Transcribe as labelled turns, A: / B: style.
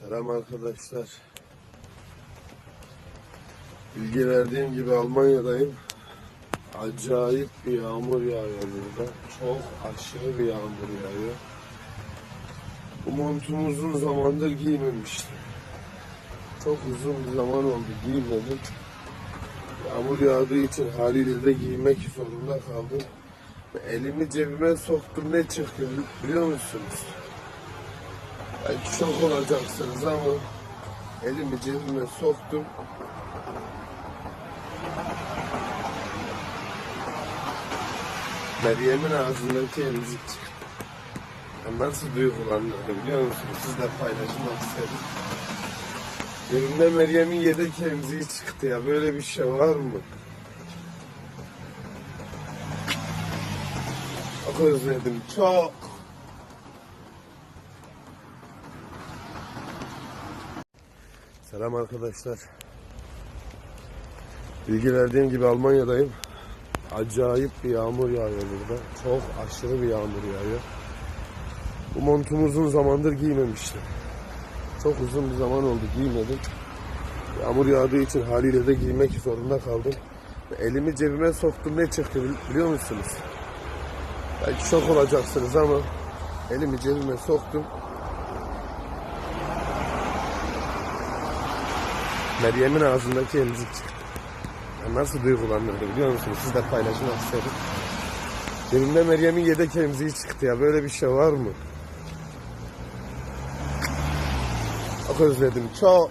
A: Selam arkadaşlar. Bilgi verdiğim gibi Almanya'dayım. Acayip bir yağmur yağıyor burada. Çok aşırı bir yağmur yağıyor. Bu montumu uzun zamandır giymemiştim. Çok uzun bir zaman oldu giymedim. Yağmur yağdığı için haliyle de giymek zorunda kaldım. Elimi cebime soktum ne çıktı biliyor musunuz? Belki şok olacaksınız ama elimi cebime soktum. Meryem'in ağzındaki emzik çıktı. Nasıl duygulandım biliyor musunuz? Sizle paylaşmak istedim. Elimde Meryem'in yedek emziği çıktı ya. Böyle bir şey var mı? Çok özledim. Çok. Selam arkadaşlar. Bilgi verdiğim gibi Almanya'dayım. Acayip bir yağmur yağıyor burada. Çok aşırı bir yağmur yağıyor. Bu montumu uzun zamandır giymemiştim. Çok uzun bir zaman oldu giymedim. Yağmur yağdığı için haliyle de giymek zorunda kaldım. Elimi cebime soktum ne çıktı bil- biliyor musunuz? Belki şok olacaksınız ama elimi cebime soktum. Meryem'in ağzındaki emzik çıktı. Ben nasıl duygulandım biliyor musunuz? Sizle paylaşmak istedim. Cebimde Meryem'in yedek emziği çıktı ya. Böyle bir şey var mı? Çok özledim. Çok.